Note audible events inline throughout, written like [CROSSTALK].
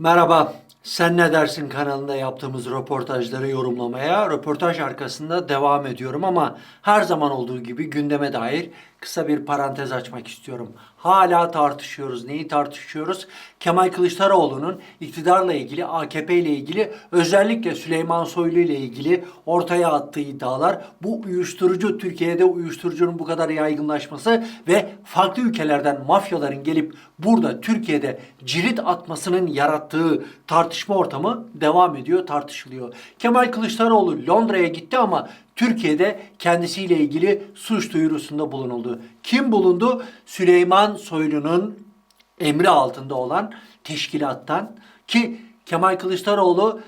Merhaba, Sen Ne Dersin kanalında yaptığımız röportajları yorumlamaya? Röportaj arkasında devam ediyorum ama her zaman olduğu gibi gündeme dair kısa bir parantez açmak istiyorum. Hala tartışıyoruz. Neyi tartışıyoruz? Kemal Kılıçdaroğlu'nun iktidarla ilgili, AKP ile ilgili, özellikle Süleyman Soylu ile ilgili ortaya attığı iddialar, bu uyuşturucu, Türkiye'de uyuşturucunun bu kadar yaygınlaşması ve farklı ülkelerden mafyaların gelip burada Türkiye'de cirit atmasının yarattığı tartışma ortamı devam ediyor, tartışılıyor. Kemal Kılıçdaroğlu Londra'ya gitti ama Türkiye'de kendisiyle ilgili suç duyurusunda bulunuldu. Kim bulundu? Süleyman Soylu'nun emri altında olan teşkilattan ki Kemal Kılıçdaroğlu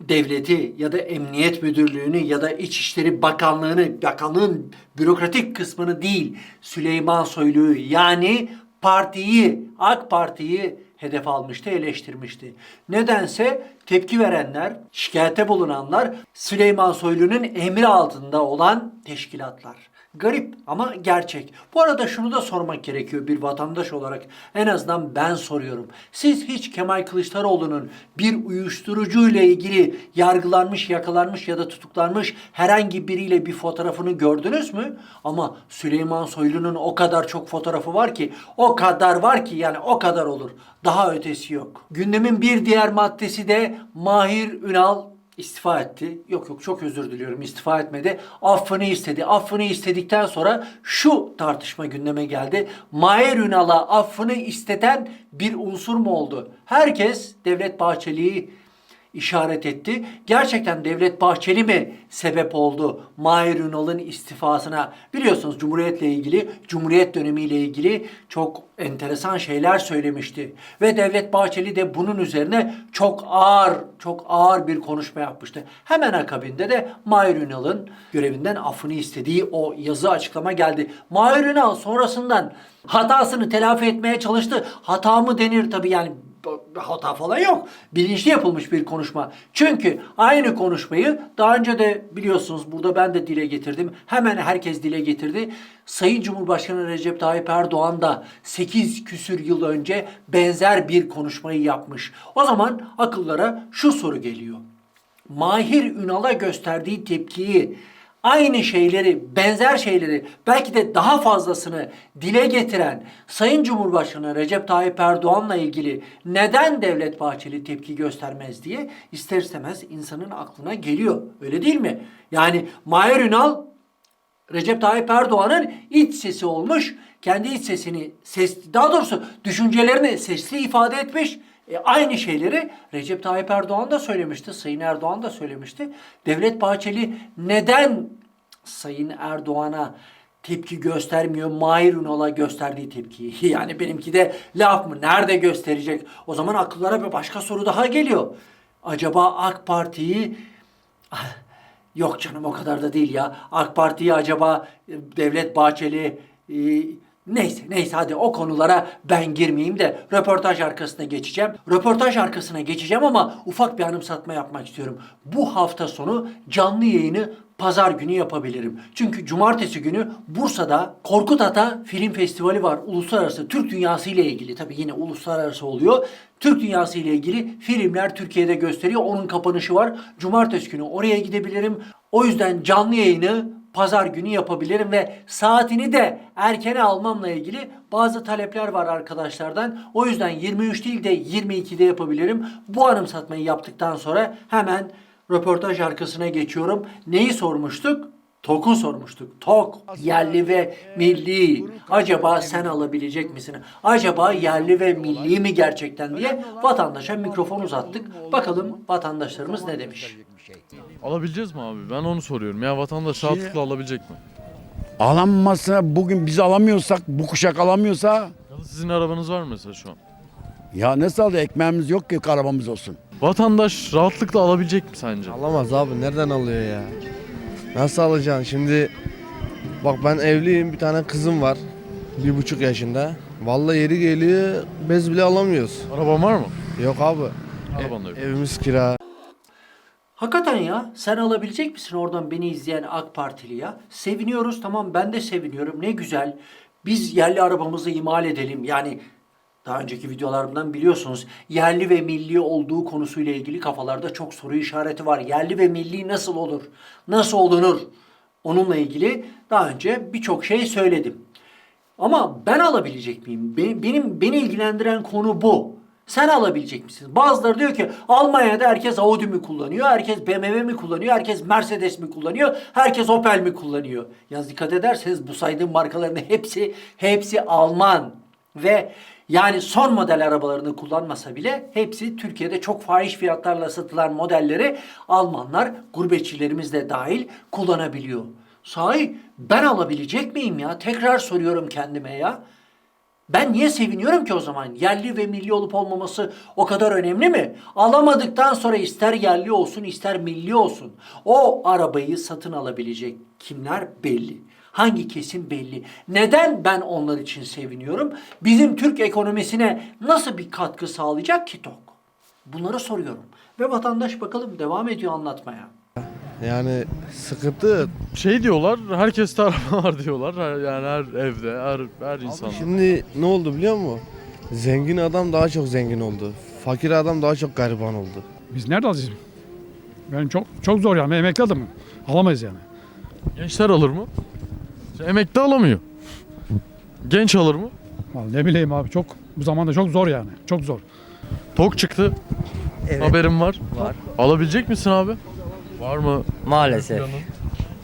devleti ya da emniyet müdürlüğünü ya da İçişleri Bakanlığı'nı, bakanlığın bürokratik kısmını değil Süleyman Soylu'yu yani partiyi, AK Parti'yi hedef almıştı, eleştirmişti. Nedense tepki verenler, şikayete bulunanlar Süleyman Soylu'nun emri altında olan teşkilatlar. Garip ama gerçek. Bu arada şunu da sormak gerekiyor bir vatandaş olarak. En azından ben soruyorum. Siz hiç Kemal Kılıçdaroğlu'nun bir uyuşturucu ile ilgili yargılanmış, yakalanmış ya da tutuklanmış herhangi biriyle bir fotoğrafını gördünüz mü? Ama Süleyman Soylu'nun o kadar çok fotoğrafı var ki, o kadar var ki yani o kadar olur. Daha ötesi yok. Gündemin bir diğer maddesi de Mahir Ünal istifa etti. Yok yok çok özür diliyorum istifa etmedi. Affını istedi. Affını istedikten sonra şu tartışma gündeme geldi. Mahir Ünal'a affını isteten bir unsur mu oldu? Herkes Devlet Bahçeli'yi işaret etti. Gerçekten Devlet Bahçeli mi sebep oldu Mahir Ünal'ın istifasına? Biliyorsunuz Cumhuriyet'le ilgili, Cumhuriyet dönemiyle ilgili çok enteresan şeyler söylemişti. Ve Devlet Bahçeli de bunun üzerine çok ağır, çok ağır bir konuşma yapmıştı. Hemen akabinde de Mahir Ünal'ın görevinden affını istediği o yazı açıklama geldi. Mahir Ünal sonrasından hatasını telafi etmeye çalıştı. Hata mı denir tabii yani hata falan yok. Bilinçli yapılmış bir konuşma. Çünkü aynı konuşmayı daha önce de biliyorsunuz burada ben de dile getirdim. Hemen herkes dile getirdi. Sayın Cumhurbaşkanı Recep Tayyip Erdoğan da 8 küsür yıl önce benzer bir konuşmayı yapmış. O zaman akıllara şu soru geliyor. Mahir Ünal'a gösterdiği tepkiyi aynı şeyleri, benzer şeyleri, belki de daha fazlasını dile getiren Sayın Cumhurbaşkanı Recep Tayyip Erdoğan'la ilgili neden Devlet Bahçeli tepki göstermez diye ister istemez insanın aklına geliyor. Öyle değil mi? Yani Mahir Ünal Recep Tayyip Erdoğan'ın iç sesi olmuş. Kendi iç sesini, ses, daha doğrusu düşüncelerini sesli ifade etmiş. E, aynı şeyleri Recep Tayyip Erdoğan da söylemişti. Sayın Erdoğan da söylemişti. Devlet Bahçeli neden Sayın Erdoğan'a tepki göstermiyor. Mahir Ünal'a gösterdiği tepkiyi. [LAUGHS] Yani benimki de laf mı? Nerede gösterecek? O zaman akıllara bir başka soru daha geliyor. Acaba AK Parti'yi [LAUGHS] Yok canım o kadar da değil ya. AK Parti'yi acaba e, Devlet Bahçeli e, neyse neyse hadi o konulara ben girmeyeyim de röportaj arkasına geçeceğim. Röportaj arkasına geçeceğim ama ufak bir anımsatma yapmak istiyorum. Bu hafta sonu canlı yayını pazar günü yapabilirim. Çünkü cumartesi günü Bursa'da Korkut Ata Film Festivali var. Uluslararası Türk dünyası ile ilgili. Tabii yine uluslararası oluyor. Türk dünyası ile ilgili filmler Türkiye'de gösteriyor. Onun kapanışı var. Cumartesi günü oraya gidebilirim. O yüzden canlı yayını pazar günü yapabilirim ve saatini de erkene almamla ilgili bazı talepler var arkadaşlardan. O yüzden 23 değil de 22'de yapabilirim. Bu anımsatmayı yaptıktan sonra hemen röportaj arkasına geçiyorum. Neyi sormuştuk? TOK'u sormuştuk. TOK yerli ve milli. Acaba sen alabilecek misin? Acaba yerli ve milli mi gerçekten diye vatandaşa mikrofon uzattık. Bakalım vatandaşlarımız ne demiş. Alabileceğiz mi abi? Ben onu soruyorum. Ya vatandaş rahatlıkla alabilecek mi? Alanmasa bugün biz alamıyorsak bu kuşak alamıyorsa Ya da sizin arabanız var mı mesela şu an? ya nasıl aldı ekmeğimiz yok ki arabamız olsun. Vatandaş rahatlıkla alabilecek mi sence? Alamaz abi nereden alıyor ya? Nasıl alacaksın şimdi? Bak ben evliyim bir tane kızım var. Bir buçuk yaşında. Vallahi yeri geliyor bez bile alamıyoruz. Araban var mı? Yok abi. Araban da yok. Evimiz kira. Hakikaten ya sen alabilecek misin oradan beni izleyen AK Partili ya? Seviniyoruz tamam ben de seviniyorum ne güzel. Biz yerli arabamızı imal edelim yani Daha önceki videolarımdan biliyorsunuz yerli ve milli olduğu konusuyla ilgili kafalarda çok soru işareti var. Yerli ve milli nasıl olur? Nasıl olunur? Onunla ilgili daha önce birçok şey söyledim. Ama ben alabilecek miyim? Be- Benim beni ilgilendiren konu bu. Sen alabilecek misin? Bazıları diyor ki Almanya'da herkes Audi mi kullanıyor? Herkes BMW mi kullanıyor? Herkes Mercedes mi kullanıyor? Herkes Opel mi kullanıyor? Yalnız dikkat ederseniz bu saydığım markaların [LAUGHS] hepsi hepsi Alman ve yani son model arabalarını kullanmasa bile hepsi Türkiye'de çok fahiş fiyatlarla satılan modelleri Almanlar gurbetçilerimiz de dahil kullanabiliyor. Sahi ben alabilecek miyim ya? Tekrar soruyorum kendime ya. Ben niye seviniyorum ki o zaman? Yerli ve milli olup olmaması o kadar önemli mi? Alamadıktan sonra ister yerli olsun ister milli olsun. O arabayı satın alabilecek kimler belli. Hangi kesim belli. Neden ben onlar için seviniyorum? Bizim Türk ekonomisine nasıl bir katkı sağlayacak ki TOK? Bunları soruyorum. Ve vatandaş bakalım devam ediyor anlatmaya. Yani sıkıntı Şey diyorlar, herkeste araba var [LAUGHS] diyorlar. Her- Yani her evde, her, her insan. şimdi ne oldu biliyor musun? Zengin adam daha çok zengin oldu. Fakir adam daha çok gariban oldu. Biz nerede alacağız? Ben çok çok zor yani. Ben emekli adamım. Alamayız yani. Gençler alır mı? İşte Emekli alamıyor. Genç alır mı? Vallahi ne bileyim abi çok bu zamanda çok zor yani. Çok zor. Tok çıktı. Evet. Haberim var. Var. Alabilecek misin abi? Var mı? Maalesef. planın?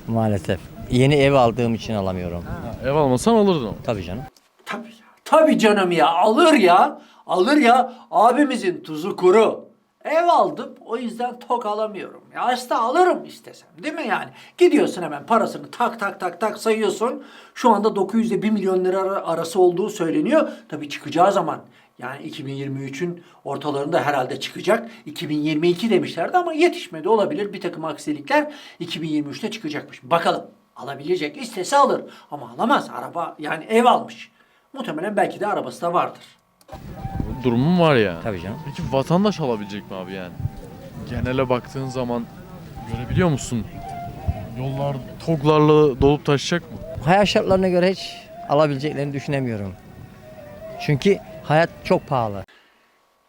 Maalesef. Yeni ev aldığım için alamıyorum. Ev almasan alırdın ama. Tabii canım. Tabii ya. Tabii canım ya. Alır ya. Alır ya. Abimizin tuzu kuru. Ev aldım. O yüzden tok alamıyorum. Ya aslında alırım istesem. Değil mi yani? Gidiyorsun hemen parasını tak tak tak tak sayıyorsun. Şu anda 900 ile 1 milyon lira ara- arası olduğu söyleniyor. Tabii çıkacağı zaman. Yani 2023'ün ortalarında herhalde çıkacak. 2022 demişlerdi ama yetişmedi olabilir. Bir takım aksilikler 2023'te çıkacakmış. Bakalım alabilecek. istese alır. Ama alamaz. Araba yani ev almış. Muhtemelen belki de arabası da vardır. Durumum var yani. Tabii canım. Peki vatandaş alabilecek mi abi yani? Genele baktığın zaman görebiliyor musun? Yollar toglarla dolup taşacak mı? Hayat şartlarına göre hiç alabileceklerini düşünemiyorum. Çünkü hayat çok pahalı.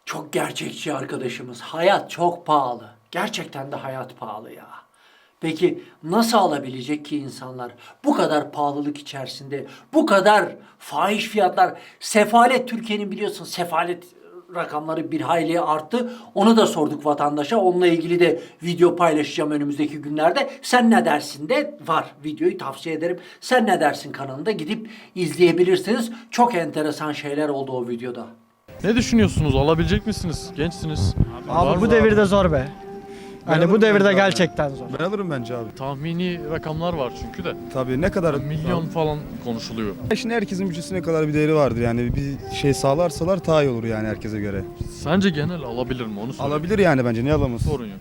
Çok gerçekçi arkadaşımız. Hayat çok pahalı. Gerçekten de hayat pahalı ya. Peki nasıl alabilecek ki insanlar bu kadar pahalılık içerisinde, bu kadar fahiş fiyatlar, sefalet Türkiye'nin biliyorsun sefalet rakamları bir hayli arttı. Onu da sorduk vatandaşa. Onunla ilgili de video paylaşacağım önümüzdeki günlerde. Sen ne dersin de var. Videoyu tavsiye ederim. Sen ne dersin kanalında gidip izleyebilirsiniz. Çok enteresan şeyler oldu o videoda. Ne düşünüyorsunuz? Alabilecek misiniz? Gençsiniz. Var Abi mı bu devirde zor be. Hani bu devirde gerçekten zor. Ben alırım bence abi. Tahmini rakamlar var çünkü de. Tabii ne kadar Milyon falan konuşuluyor. Şimdi herkesin bütçesine kadar bir değeri vardır yani bir şey sağlarsalar daha iyi olur yani herkese göre. Sence genel alabilir mi? Onu. Alabilir yani bence niye alamaz? Sorun yok.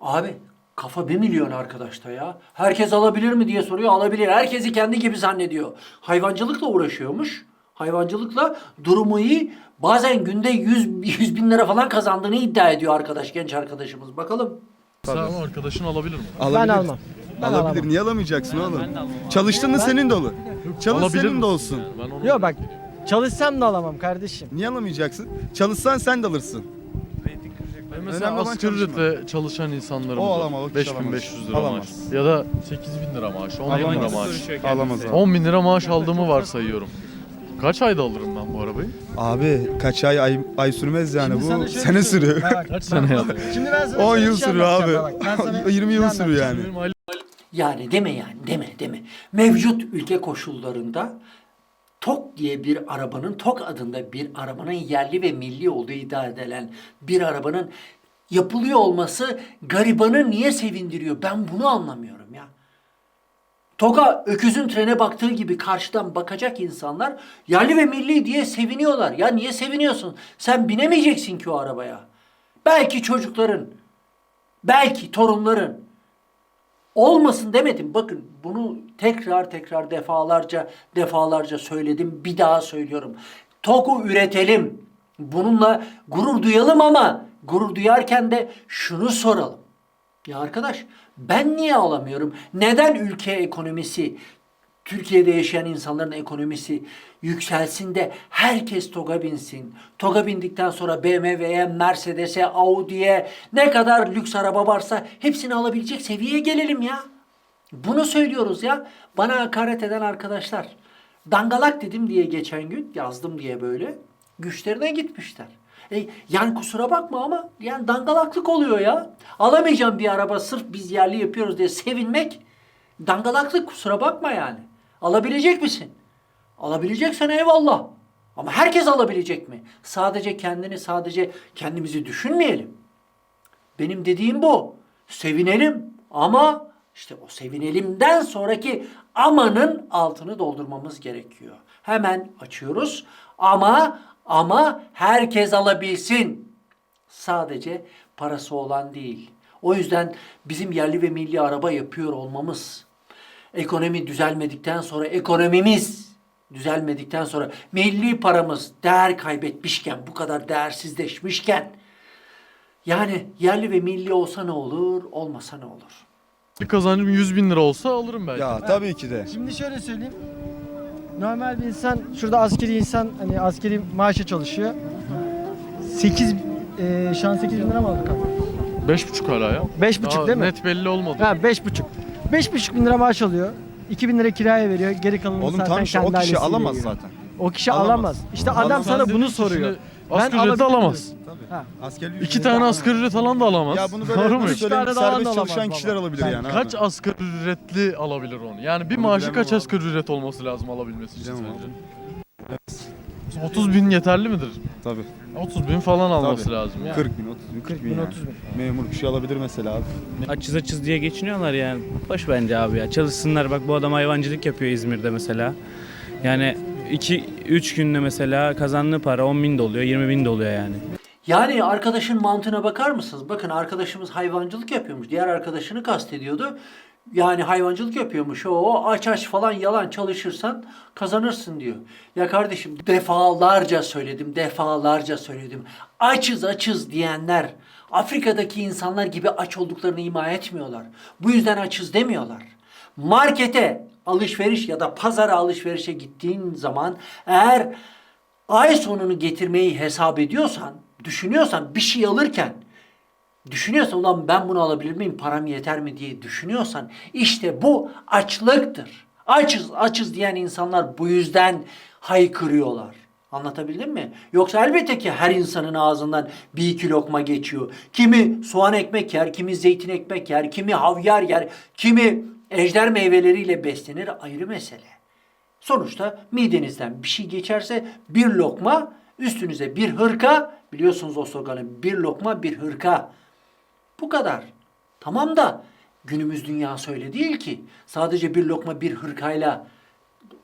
Abi kafa 1 milyon arkadaşta ya. Herkes alabilir mi diye soruyor. Alabilir. Herkesi kendi gibi zannediyor. Hayvancılıkla uğraşıyormuş. Hayvancılıkla durumu iyi. Bazen günde 100, 100 bin lira falan kazandığını iddia ediyor arkadaş, genç arkadaşımız. Bakalım. Sen arkadaşın alabilir mi? Alabilir. Ben almam. Ben Alabilir. alamam. Niye alamayacaksın oğlum? Çalıştın da senin de olur. Çalış Alabilir senin de misin olsun. yani? Ben onu Yok bak çalışsam da alamam kardeşim. Niye alamayacaksın? Çalışsan sen de alırsın. Ben mesela Önemli olan asgari çalışma. ücretle çalışan insanlarımız O alamaz, o kişi 5500 lira alamaz. maaş. Ya da 8000 lira maaş, 10 bin lira maaş. Alamaz abi. 10 bin lira maaş aldığımı varsayıyorum. Kaç ayda alırım ben bu arabayı? Abi kaç ay ay, ay sürmez yani Şimdi sana bu şöyle sene bir şey sürüyor. Bak, Kaç [LAUGHS] sene yaptım? Şimdi ben sana 10 şöyle bir yıl şey sürüyor abi. Bak, ben sana [LAUGHS] 20 yıl ne sürüyor yani. Benim aylık Yani deme yani deme deme. Mevcut ülke koşullarında TOK diye bir arabanın, TOK adında bir arabanın yerli ve milli olduğu iddia edilen bir arabanın yapılıyor olması garibanı niye sevindiriyor? Ben bunu anlamıyorum. TOK'a öküzün trene baktığı gibi karşıdan bakacak insanlar yerli ve milli diye seviniyorlar. Ya niye seviniyorsun? Sen binemeyeceksin ki o arabaya. Belki çocukların, belki torunların, Olmasın demedim. Bakın bunu tekrar tekrar defalarca defalarca söyledim. Bir daha söylüyorum. TOK'u üretelim. Bununla gurur duyalım ama gurur duyarken de şunu soralım. Ya arkadaş ben niye alamıyorum? Neden ülke ekonomisi Türkiye'de yaşayan insanların ekonomisi yükselsin de herkes TOG'a binsin. TOG'a bindikten sonra BMW'ye, Mercedes'e, Audi'ye ne kadar lüks araba varsa hepsini alabilecek seviyeye gelelim ya. Bunu söylüyoruz ya. Bana hakaret eden arkadaşlar. Dangalak dedim diye geçen gün yazdım diye böyle. Güçlerine gitmişler. E, yani kusura bakma ama yani dangalaklık oluyor ya. Alamayacağım bir araba sırf biz yerli yapıyoruz diye sevinmek dangalaklık kusura bakma yani. Alabilecek misin? Alabileceksen eyvallah. Ama herkes alabilecek mi? Sadece kendini sadece kendimizi düşünmeyelim. Benim dediğim bu. Sevinelim ama işte o sevinelimden sonraki amanın altını doldurmamız gerekiyor. Hemen açıyoruz ama ama herkes alabilsin. Sadece parası olan değil. O yüzden bizim yerli ve milli araba yapıyor olmamız, ekonomi düzelmedikten sonra ekonomimiz düzelmedikten sonra milli paramız değer kaybetmişken, bu kadar değersizleşmişken yani yerli ve milli olsa ne olur, olmasa ne olur? Bir kazancım 100 bin lira olsa alırım belki. Ya tabii ki de. Şimdi şöyle söyleyeyim. Normal bir insan, şurada askeri insan hani askeri maaşa çalışıyor. 8 e, şu an 8 bin lira mı aldık abi? 5,5 hala ya. 5,5 Daha değil mi? Net belli olmadı. Ha 5,5. 5,5 bin lira maaş alıyor. 2 bin lira kiraya veriyor. Geri kalanını Oğlum zaten tam o kendi kişi ailesiyle alamaz yiyor. zaten. O kişi Alamaz. alamaz. İşte Alamaz. adam Sen sana bunu soruyor. Şimdi Asgari ücreti alamaz. Tabii. Ha. İki tane asgari ücret alan da alamaz. Ya bunu Doğru böyle mu? bunu Üç tane söyleyeyim daha serbest alamaz çalışan baba. kişiler alabilir Ben yani. Kaç abi. asgari ücretli alabilir onu? Yani bir Onu maaşı bilemem kaç abi. asgari ücret olması lazım alabilmesi için Bilemem sence? 30 bin yeterli midir? Tabii. 30 bin falan alması Tabii. lazım yani. 40 bin, 30 bin, 40 bin, yani. 30 bin. Memur bir şey alabilir mesela abi. Açız açız diye geçiniyorlar yani. Boş bence abi ya. Çalışsınlar bak bu adam hayvancılık yapıyor İzmir'de mesela. Yani 2-3 günde mesela kazandığı para 10 bin de oluyor 20 bin de oluyor yani. Yani arkadaşın mantığına bakar mısınız? Bakın arkadaşımız hayvancılık yapıyormuş. Diğer arkadaşını kastediyordu. Yani hayvancılık yapıyormuş. O aç aç falan yalan çalışırsan kazanırsın diyor. Ya kardeşim defalarca söyledim, defalarca söyledim. Açız açız diyenler Afrika'daki insanlar gibi aç olduklarını ima etmiyorlar. Bu yüzden açız demiyorlar. Markete alışveriş ya da pazara alışverişe gittiğin zaman eğer ay sonunu getirmeyi hesap ediyorsan, düşünüyorsan bir şey alırken düşünüyorsan ulan ben bunu alabilir miyim, param yeter mi diye düşünüyorsan işte bu açlıktır. Açız açız diyen insanlar bu yüzden haykırıyorlar. Anlatabildim mi? Yoksa elbette ki her insanın ağzından bir iki lokma geçiyor. Kimi soğan ekmek yer, kimi zeytin ekmek yer, kimi havyar yer, kimi ejder meyveleriyle beslenir ayrı mesele. Sonuçta midenizden bir şey geçerse bir lokma üstünüze bir hırka biliyorsunuz o sloganı bir lokma bir hırka. Bu kadar. Tamam da günümüz dünyası öyle değil ki. Sadece bir lokma bir hırkayla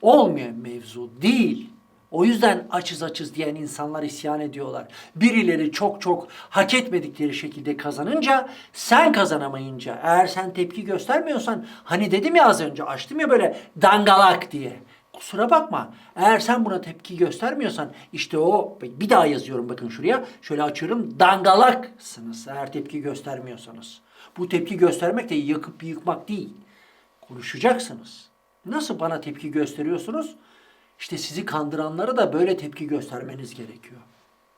olmayan mevzu değil. O yüzden açız açız diyen insanlar isyan ediyorlar. Birileri çok çok hak etmedikleri şekilde kazanınca sen kazanamayınca eğer sen tepki göstermiyorsan hani dedim ya az önce açtım ya böyle dangalak diye. Kusura bakma. Eğer sen buna tepki göstermiyorsan işte o bir daha yazıyorum bakın şuraya. Şöyle açıyorum. Dangalaksınız eğer tepki göstermiyorsanız. Bu tepki göstermek de yakıp yıkmak değil. Konuşacaksınız. Nasıl bana tepki gösteriyorsunuz? İşte sizi kandıranlara da böyle tepki göstermeniz gerekiyor.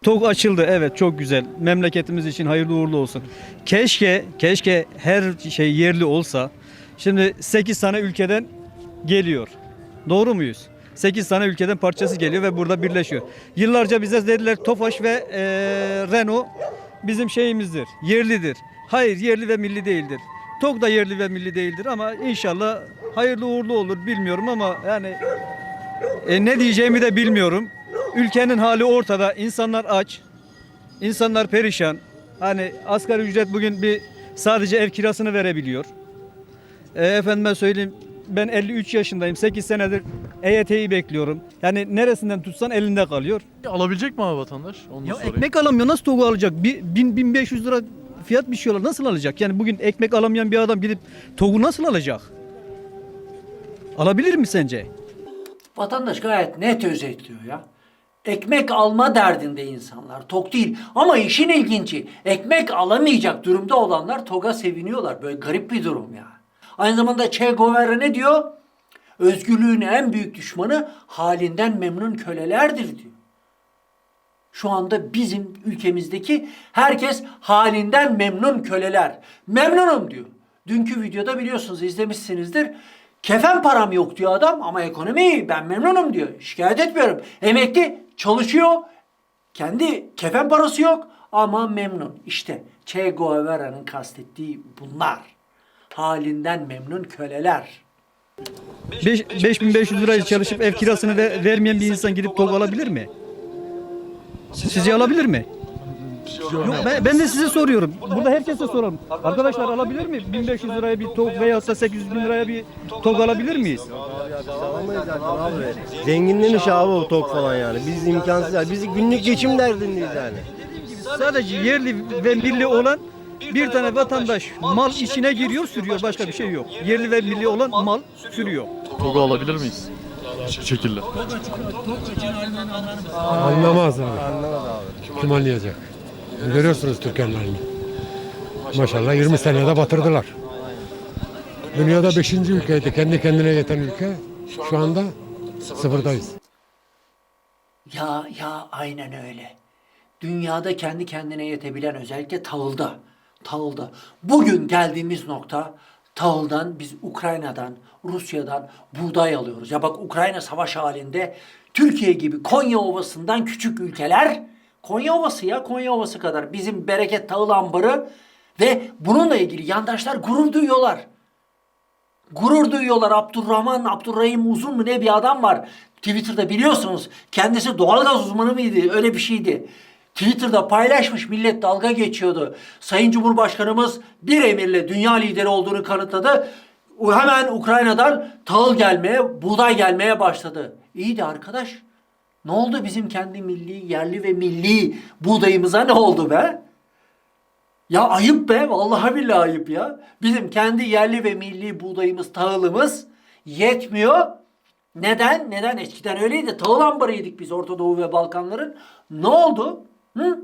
TOG açıldı evet çok güzel. Memleketimiz için hayırlı uğurlu olsun. Keşke keşke her şey yerli olsa. Şimdi 8 tane ülkeden geliyor. Doğru muyuz? 8 tane ülkeden parçası geliyor ve burada birleşiyor. Yıllarca bize dediler Tofaş ve eee, Renault bizim şeyimizdir, yerlidir. Hayır yerli ve milli değildir. TOG da yerli ve milli değildir ama inşallah hayırlı uğurlu olur bilmiyorum ama yani e, ne diyeceğimi de bilmiyorum. Ülkenin hali ortada. İnsanlar aç. İnsanlar perişan. Hani asgari ücret bugün bir sadece ev kirasını verebiliyor. E, efendime söyleyeyim ben 53 yaşındayım. 8 senedir EYT'yi bekliyorum. Yani neresinden tutsan elinde kalıyor. Alabilecek mi abi vatandaş? Onu Ya sorayım. ekmek alamıyor. Nasıl TOG'u alacak? Bir, bin, 1500 lira fiyat biçiyorlar. Nasıl alacak? Yani bugün ekmek alamayan bir adam gidip TOG'u nasıl alacak? Alabilir mi sence? Vatandaş gayet net özetliyor ya. Ekmek alma derdinde insanlar. Tok değil. Ama işin ilginci ekmek alamayacak durumda olanlar TOG'a seviniyorlar. Böyle garip bir durum ya. Aynı zamanda Che Guevara ne diyor? Özgürlüğün en büyük düşmanı halinden memnun kölelerdir diyor. Şu anda bizim ülkemizdeki herkes halinden memnun köleler. Memnunum diyor. Dünkü videoda biliyorsunuz izlemişsinizdir. Kefen param yok diyor adam ama ekonomi iyi ben memnunum diyor. Şikayet etmiyorum. Emekli çalışıyor. Kendi kefen parası yok ama memnun. İşte Che Guevara'nın kastettiği bunlar. Halinden memnun köleler. Beş- 5500 liraya çalışıp ev kirasını ve- vermeyen bir insan gidip TOG alabilir mi? Sizce alabilir mi? Yok, ben, ben de size soruyorum. Burada herkese soralım. Arkadaşlar alabilir mi? 1500 liraya bir TOG veyahut da 800 bin liraya bir TOG alabilir miyiz? Zenginlemiş abi o tok falan yani. Biz imkansız yani. Biz günlük geçim derdindeyiz yani. Sadece yerli ve milli olan bir tane vatandaş mal içine giriyor sürüyor başka bir şey yok. Yerli ve milli olan mal sürüyor. Togu alabilir miyiz? Şu şekilde. Anlamaz abi. Kim anlayacak? Görüyorsunuz Türkiye'nin halini. Maşallah 20 senede batırdılar. Dünyada 5. ülkeydi. Kendi kendine yeten ülke. Şu anda sıfırdayız. Ya ya aynen öyle. Dünyada kendi kendine yetebilen özellikle tahılda. Tahılda. Bugün geldiğimiz nokta tahıldan biz Ukrayna'dan, Rusya'dan buğday alıyoruz. Ya bak Ukrayna savaş halinde Türkiye gibi Konya Ovası'ndan küçük ülkeler Konya Ovası ya Konya Ovası kadar bizim bereket tahıl ambarı ve bununla ilgili yandaşlar gurur duyuyorlar. Gurur duyuyorlar. Abdurrahman, Abdurrahim Uzun mu ne bir adam var. Twitter'da biliyorsunuz. Kendisi doğalgaz uzmanı mıydı? Öyle bir şeydi. Twitter'da paylaşmış millet dalga geçiyordu. Sayın Cumhurbaşkanımız bir emirle dünya lideri olduğunu kanıtladı. Hemen Ukrayna'dan tahıl gelmeye, buğday gelmeye başladı. İyi de arkadaş. Ne oldu bizim kendi milli, yerli ve milli buğdayımıza ne oldu be? Ya ayıp be vallahi billahi ayıp ya. Bizim kendi yerli ve milli buğdayımız, tahılımız yetmiyor. Neden? Neden? Eskiden öyleydi. Tahıl ambarıydık biz Orta Doğu ve Balkanların. Ne oldu? Hı?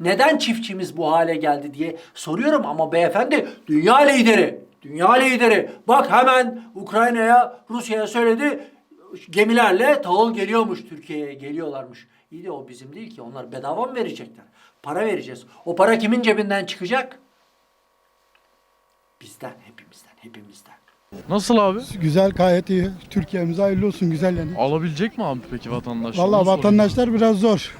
Neden çiftçimiz bu hale geldi diye soruyorum ama beyefendi dünya lideri. Dünya lideri. Bak hemen Ukrayna'ya, Rusya'ya söyledi. Gemilerle tahıl geliyormuş Türkiye'ye geliyorlarmış. İyi de o bizim değil ki. Onlar bedava mı verecekler? Para vereceğiz. O para kimin cebinden çıkacak? Bizden, hepimizden, hepimizden. Nasıl abi? Güzel gayet iyi. Türkiye'mize hayırlı olsun güzel yani. Alabilecek mi abi peki vatandaş? Onu sorayım. vatandaşlar biraz zor.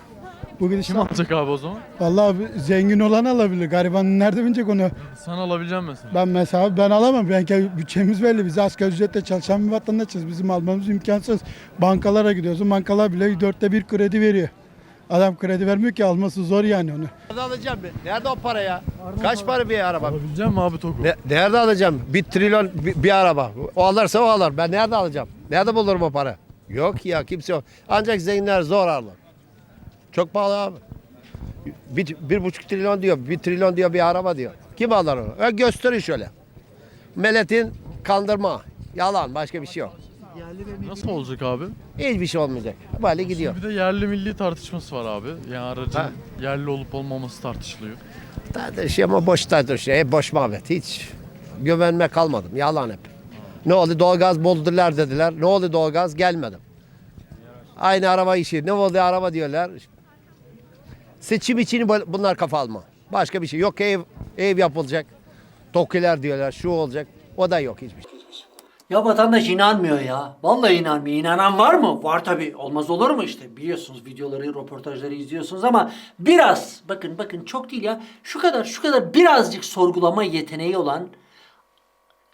Bugün Kim işte alacak abi o zaman? vallahi zengin olan alabilir. Gariban nerede binecek onu? Sen alabileceksin mesela. Ben mesela ben alamam. Ben bütçemiz belli. Biz asgari ücretle çalışan bir vatandaşız. Bizim almamız imkansız. Bankalara gidiyorsun. Bankalar bile dörtte bir kredi veriyor. Adam kredi vermiyor ki alması zor yani onu. Nerede alacağım ben? Nerede o para ya? Kaç para bir araba? Alabilecek mi abi Togu? Ne, nerede alacağım? Bir trilyon bir, bir araba. O alırsa o alır. Ben nerede alacağım? Nerede bulurum o para? Yok ya kimse yok. Ancak zenginler zor alır. Çok pahalı abi. Bir, bir buçuk trilyon diyor, bir trilyon diyor bir araba diyor. Kim alır onu? E gösterin şöyle. Milletin kandırma. Yalan başka bir şey yok. Nasıl olacak abi? Hiçbir şey olmayacak. Böyle gidiyor. Bir de yerli milli tartışması var abi. Yani aracın Ha. yerli olup olmaması tartışılıyor. Tartışıyor ama boş tartışıyor. Hep boş muhabbet. Hiç güvenme kalmadım. Yalan hep. Ne oldu doğalgaz buldular dediler. Ne oldu doğalgaz gelmedim. Aynı araba işi. Ne oldu araba diyorlar. Seçim için bu- bunlar kafa alma. Başka bir şey yok. Ev ev yapılacak. Tokiler diyorlar. Şu olacak. O da yok hiçbir şey. Ya vatandaş inanmıyor ya. Vallahi inanmıyor. İnanan var mı? Var tabii. Olmaz olur mu işte? Biliyorsunuz videoları, röportajları izliyorsunuz ama biraz bakın bakın çok değil ya. Şu kadar şu kadar birazcık sorgulama yeteneği olan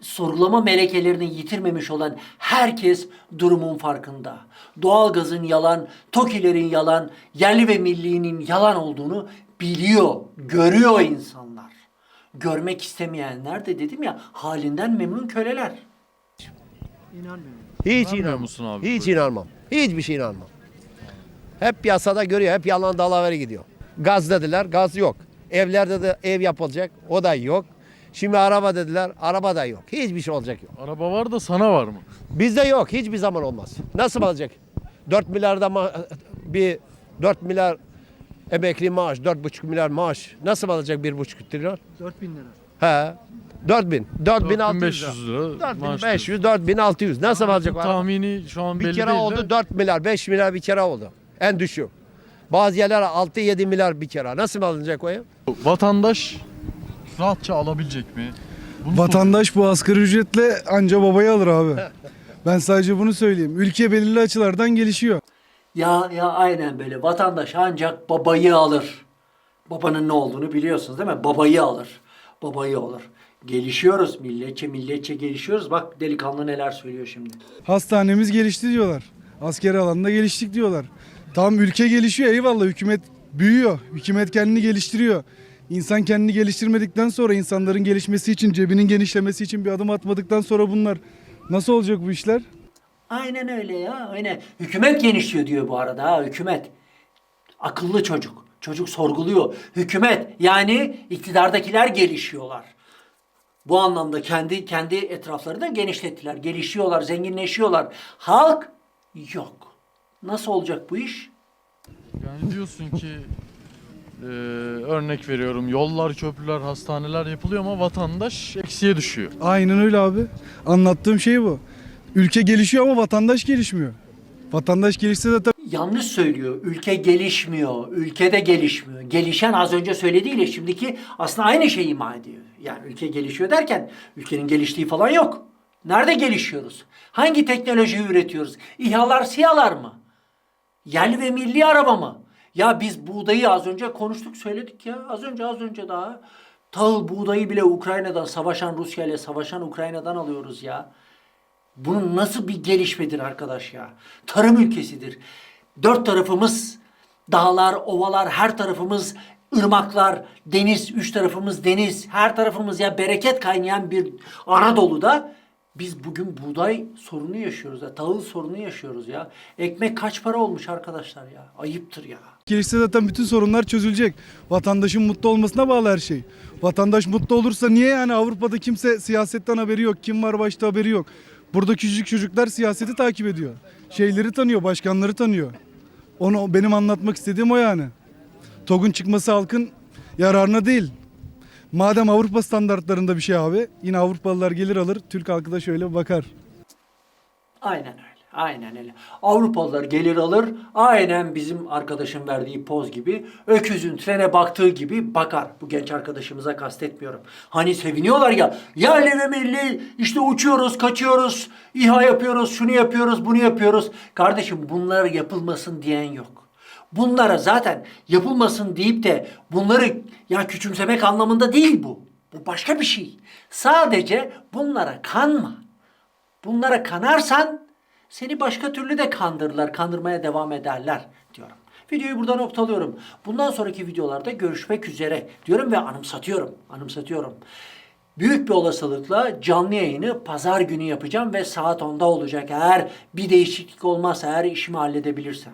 sorgulama melekelerini yitirmemiş olan herkes durumun farkında. Doğalgazın yalan, TOKİ'lerin yalan, yerli ve millinin yalan olduğunu biliyor, görüyor insanlar. Görmek istemeyenler de dedim ya halinden memnun köleler. Hiç İnanmıyor inanmam. musun abi? Hiç inanmam. Hiçbir şey inanmam. Hep piyasada görüyor. Hep yalan dalaveri gidiyor. Gaz dediler. Gaz yok. Evlerde de ev yapılacak. O da yok. Şimdi araba dediler. Araba da yok. Hiçbir şey olacak yok. Araba var da sana var mı? Bizde yok. Hiçbir zaman olmaz. Nasıl olacak? 4 milyarda ma- bir 4 milyar emekli maaş, 4,5 milyar maaş nasıl alacak 1,5 trilyon? 4000 lira. He. 4000. 4600 4500 lira. maaş 4500, 4600. Nasıl diyorsun. alacak o araba? Tahmini şu an Bir belli kere değil oldu de 4 milyar, 5 milyar bir kere oldu. En düşük. Bazı yerler 6-7 milyar bir kere. Nasıl alınacak o ev? vatandaş rahatça alabilecek mi? Bunu Vatandaş bu asgari ücretle anca babayı alır abi. [LAUGHS] Ben sadece bunu söyleyeyim. Ülke belirli açılardan gelişiyor. Ya ya aynen böyle. Vatandaş ancak babayı alır. Babanın ne olduğunu biliyorsunuz değil mi? Babayı alır. Babayı alır. Gelişiyoruz milletçe milletçe gelişiyoruz. Bak delikanlı neler söylüyor şimdi. Hastanemiz gelişti diyorlar. Askeri alanda geliştik diyorlar. Tam ülke gelişiyor eyvallah hükümet büyüyor. Hükümet kendini geliştiriyor. İnsan kendini geliştirmedikten sonra insanların gelişmesi için, cebinin genişlemesi için bir adım atmadıktan sonra bunlar nasıl olacak bu işler? Aynen öyle ya. Aynen. Hükümet genişliyor diyor bu arada ha hükümet. Akıllı çocuk. Çocuk sorguluyor. Hükümet yani iktidardakiler gelişiyorlar. Bu anlamda kendi kendi etraflarını da genişlettiler. Gelişiyorlar, zenginleşiyorlar. Halk yok. Nasıl olacak bu iş? Yani diyorsun ki e, örnek veriyorum yollar, köprüler, hastaneler yapılıyor ama vatandaş eksiye düşüyor. Aynen öyle abi. Anlattığım şey bu. Ülke gelişiyor ama vatandaş gelişmiyor. Vatandaş gelişse zaten Yanlış söylüyor. Ülke gelişmiyor. Ülkede gelişmiyor. Gelişen az önce söylediğiyle şimdiki aslında aynı şeyi ima ediyor. Yani ülke gelişiyor derken ülkenin geliştiği falan yok. Nerede gelişiyoruz? Hangi teknolojiyi üretiyoruz? İHA'lar, SİHA'lar mı? Yerli ve milli araba mı? Ya biz buğdayı az önce konuştuk söyledik ya. Az önce az önce daha. Tahıl buğdayı bile Ukrayna'dan savaşan Rusya ile savaşan Ukrayna'dan alıyoruz ya. Bunun nasıl bir gelişmedir arkadaş ya? Tarım ülkesidir. Dört tarafımız dağlar, ovalar, her tarafımız ırmaklar, deniz, üç tarafımız deniz, her tarafımız ya bereket kaynayan bir Anadolu'da biz bugün buğday sorunu yaşıyoruz ya, tahıl sorunu yaşıyoruz ya. Ekmek kaç para olmuş arkadaşlar ya? Ayıptır ya. gelişse zaten bütün sorunlar çözülecek. Vatandaşın mutlu olmasına bağlı her şey. Vatandaş mutlu olursa niye yani Avrupa'da kimse siyasetten haberi yok, kim var başta haberi yok. Burada küçücük çocuklar siyaseti takip ediyor. Şeyleri tanıyor, başkanları tanıyor. Onu benim anlatmak istediğim o yani. TOG'un çıkması halkın yararına değil. Madem Avrupa standartlarında bir şey abi, yine Avrupalılar gelir alır, Türk halkı da şöyle bakar. Aynen öyle. Aynen öyle. Avrupalılar gelir alır. Aynen bizim arkadaşın verdiği poz gibi. Öküzün trene baktığı gibi bakar. Bu genç arkadaşımıza kastetmiyorum. Hani seviniyorlar ya. Yerli ve milli işte uçuyoruz, kaçıyoruz. İHA yapıyoruz, şunu yapıyoruz, bunu yapıyoruz. Kardeşim bunlar yapılmasın diyen yok. Bunlara zaten yapılmasın deyip de bunları ya küçümsemek anlamında değil bu. Bu başka bir şey. Sadece bunlara kanma. Bunlara kanarsan seni başka türlü de kandırırlar, kandırmaya devam ederler diyorum. Videoyu burada noktalıyorum. Bundan sonraki videolarda görüşmek üzere diyorum ve anımsatıyorum. Anımsatıyorum. Büyük bir olasılıkla canlı yayını pazar günü yapacağım ve saat 10'da olacak. Eğer bir değişiklik olmazsa, eğer işimi halledebilirsem.